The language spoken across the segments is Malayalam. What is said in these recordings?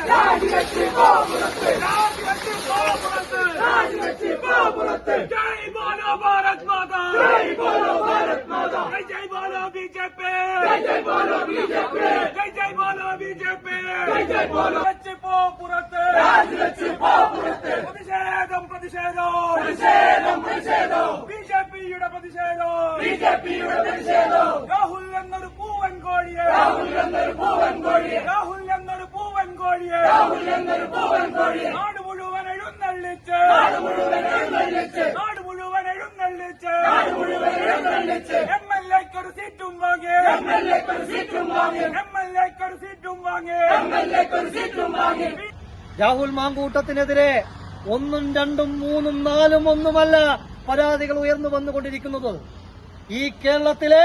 രാജിവെച്ച് പോപുറത്ത് രാജിവെച്ച് പോപുറത്ത് ജയ് ബോലോ ഭാരത് മാതാ ജയ് ബോലോ ഭാരത് മാതാ ജയ് ജയ് ബോലോ ബിജെപി ജയ് ജയ് ബോലോ ബിജെപി ജയ് ജയ് ബോലോ ബിജെപി ജയ് ജയ് ബോലോ വെച്ച് പോ പുറത്ത് രാജിവെച്ച് പോ പുറത്ത് പ്രതിഷേധം പ്രതിഷേധം പ്രതിഷേധം പ്രതിഷേധം ബിജെപിയുടെ പ്രതിഷേധം ബിജെപിയുടെ പ്രതിഷേധം രാഹുൽ എന്നൊരു പൂവൻ കോഴിയെ രാഹുൽ എന്നൊരു പൂവൻ കോഴിയെ രാഹുൽ എന്നൊരു പൂവൻ കോഴിയെ രാഹുൽ എന്നൊരു പൂവൻ കോഴിയെ നാട് മുഴുവൻ എഴുന്നള്ളിച്ച് നാട് മുഴുവൻ എഴുന്നള്ളിച്ച് നാട് മുഴുവൻ എഴുന്നള്ളിച്ച് നാട് മുഴുവൻ എഴുന്നള്ളിച്ച് എം എൽ എക്കൊരു സീറ്റും വാങ്ങി എം എൽ എക്കൊരു സീറ്റും വാങ്ങി എം എൽ എക്കൊരു സീറ്റും വാങ്ങി എം എൽ എക്കൊരു സീറ്റും വാങ്ങി രാഹുൽ മാങ്കൂട്ടത്തിനെതിരെ ഒന്നും രണ്ടും മൂന്നും നാലും ഒന്നുമല്ല പരാതികൾ ഉയർന്നു വന്നുകൊണ്ടിരിക്കുന്നത്. ഈ കേരളത്തിലെ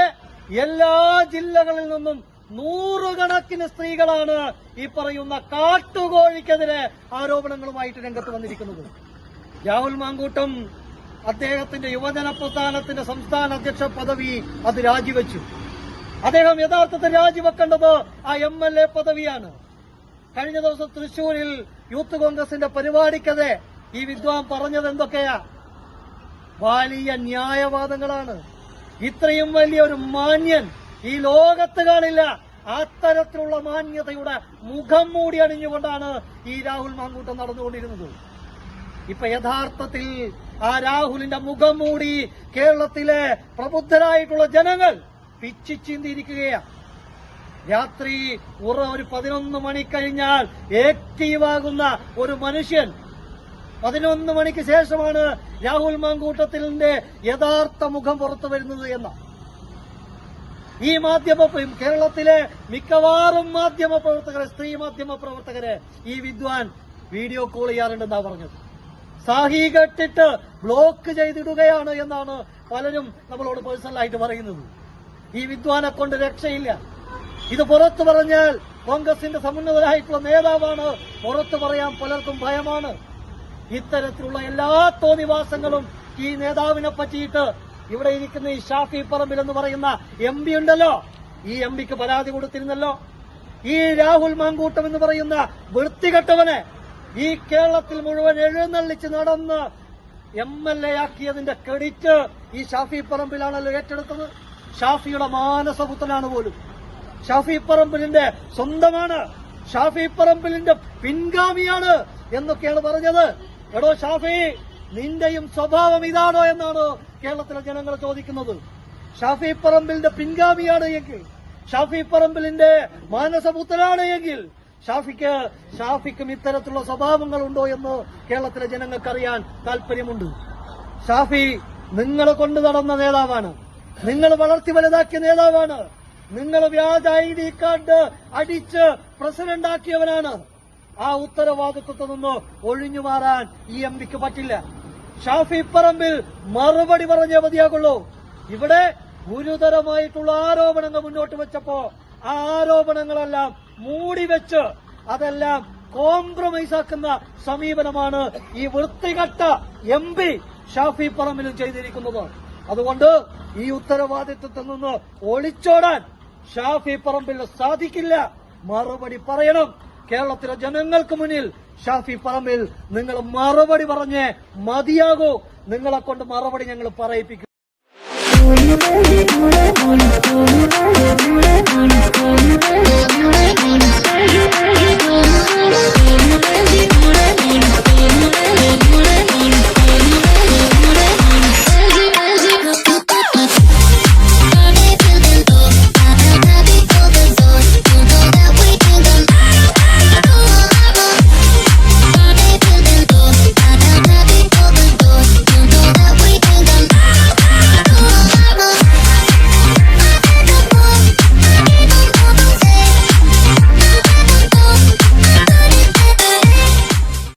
എല്ലാ ജില്ലകളിൽ നിന്നും നൂറുകണക്കിന് സ്ത്രീകളാണ് ഈ പറയുന്ന കാട്ടുകോഴിക്കെതിരെ ആരോപണങ്ങളുമായിട്ട് രംഗത്ത് വന്നിരിക്കുന്നത്. രാഹുൽ മാങ്കൂട്ടം അദ്ദേഹത്തിന്റെ യുവജന പ്രസ്ഥാനത്തിന്റെ സംസ്ഥാന അധ്യക്ഷ പദവി അത് രാജിവെച്ചു. അദ്ദേഹം യഥാർത്ഥത്തിൽ രാജിവെക്കേണ്ടത് ആ എം എൽ എ പദവിയാണ്. കഴിഞ്ഞ ദിവസം തൃശൂരിൽ യൂത്ത് കോൺഗ്രസിന്റെ പരിപാടിക്കതെ ഈ വിദ്വാൻ പറഞ്ഞത് എന്തൊക്കെയാ? വലിയ ന്യായവാദങ്ങളാണ്. ഇത്രയും വലിയ ഒരു മാന്യൻ ഈ ലോകത്ത് കാണില്ല. അത്തരത്തിലുള്ള മാന്യതയുടെ മുഖം മൂടി അണിഞ്ഞുകൊണ്ടാണ് ഈ രാഹുൽ മാങ്കൂട്ടം നടന്നുകൊണ്ടിരുന്നത്. ഇപ്പൊ യഥാർത്ഥത്തിൽ ആ രാഹുലിന്റെ മുഖം മൂടി കേരളത്തിലെ പ്രബുദ്ധരായിട്ടുള്ള ജനങ്ങൾ പിച്ചിച്ചിന്തിയിരിക്കുകയാണ് രാത്രി ഉറ ഒരു പതിനൊന്ന് മണി കഴിഞ്ഞാൽ ആക്റ്റീവാകുന്ന ഒരു മനുഷ്യൻ പതിനൊന്ന് മണിക്ക് ശേഷമാണ് രാഹുൽ മാങ്കൂട്ടത്തിന്റെ യഥാർത്ഥ മുഖം പുറത്തു വരുന്നത് എന്ന. ഈ മാധ്യമ കേരളത്തിലെ മിക്കവാറും മാധ്യമ പ്രവർത്തകരെ സ്ത്രീ മാധ്യമ പ്രവർത്തകരെ ഈ വിദ്വാൻ വീഡിയോ കോൾ ചെയ്യാറുണ്ടെന്നാ പറഞ്ഞത്. സാഹി കെട്ടിട്ട് ബ്ലോക്ക് ചെയ്തിടുകയാണ് എന്നാണ് പലരും നമ്മളോട് പേഴ്സണലായിട്ട് പറയുന്നത്. ഈ വിദ്വാനെ കൊണ്ട് രക്ഷയില്ല. ഇത് പുറത്തു പറഞ്ഞാൽ കോൺഗ്രസിന്റെ സമുന്നതരായിട്ടുള്ള നേതാവാണ്. പുറത്തു പറയാൻ പലർക്കും ഭയമാണ്. ഇത്തരത്തിലുള്ള എല്ലാ തോന്നിവാസങ്ങളും ഈ നേതാവിനെ പറ്റിയിട്ട് ഇവിടെ ഇരിക്കുന്ന ഈ ഷാഫി പറമ്പിൽ എന്ന് പറയുന്ന എം പി ഉണ്ടല്ലോ. ഈ എം പിക്ക് പരാതി കൊടുത്തിരുന്നല്ലോ. ഈ രാഹുൽ മാങ്കൂട്ടം എന്ന് പറയുന്ന വൃത്തികെട്ടവനെ ഈ കേരളത്തിൽ മുഴുവൻ എഴുന്നള്ളിച്ച് നടന്ന് എം എൽ എ ആക്കിയതിന്റെ ക്രെഡിറ്റ് ഈ ഷാഫി പറമ്പിലാണല്ലോ ഏറ്റെടുത്തത്. ഷാഫിയുടെ മാനസപുത്രനാണ് പോലും. ഷാഫി പറമ്പിലിന്റെ സ്വന്തമാണ്. ഷാഫി പറമ്പിലിന്റെ പിൻഗാമിയാണ് എന്നൊക്കെയാണ് പറഞ്ഞത്. എടോ ഷാഫി നിന്റെയും സ്വഭാവം ഇതാണോ എന്നാണ് കേരളത്തിലെ ജനങ്ങൾ ചോദിക്കുന്നത്. ഷാഫി പറമ്പിലിന്റെ പിൻഗാമിയാണ് എങ്കിൽ ഷാഫി പറമ്പിലിന്റെ മാനസപുത്രനാണ് എങ്കിൽ ഷാഫിക്ക് ഷാഫിക്കും ഇത്തരത്തിലുള്ള സ്വഭാവങ്ങൾ ഉണ്ടോ എന്ന് കേരളത്തിലെ ജനങ്ങൾക്കറിയാൻ താല്പര്യമുണ്ട് ഷാഫി നിങ്ങളെ കൊണ്ടു നടന്ന നേതാവാണ്. നിങ്ങൾ വളർത്തി വലുതാക്കിയ നേതാവാണ്. നിങ്ങൾ വ്യാജ ഐ ഡി കാർഡ് അടിച്ച് പ്രസിഡന്റ് ആക്കിയവനാണ് ആ ഉത്തരവാദിത്വത്തിൽ നിന്ന് ഒഴിഞ്ഞു മാറാൻ ഈ എം പിക്ക് പറ്റില്ല. ഷാഫി പറമ്പിൽ മറുപടി പറഞ്ഞേ മതിയാകുള്ളൂ. ഇവിടെ ഗുരുതരമായിട്ടുള്ള ആരോപണങ്ങൾ മുന്നോട്ട് വെച്ചപ്പോ ആ ആരോപണങ്ങളെല്ലാം മൂടിവെച്ച് അതെല്ലാം കോംപ്രമൈസ് ആക്കുന്ന സമീപനമാണ് ഈ വൃത്തികെട്ട എം പി ഷാഫി പറമ്പിലും ചെയ്തിരിക്കുന്നത്. അതുകൊണ്ട് ഈ ഉത്തരവാദിത്വത്തിൽ നിന്ന് ഒളിച്ചോടാൻ ഷാഫി പറമ്പിൽ സാധിക്കില്ല. മറുപടി പറയണം. കേരളത്തിലെ ജനങ്ങൾക്ക് മുന്നിൽ ഷാഫി പറമ്പിൽ നിങ്ങൾ മറുപടി പറഞ്ഞ് മതിയാകൂ. നിങ്ങളെ കൊണ്ട് മറുപടി ഞങ്ങൾ പറയിപ്പിക്കും.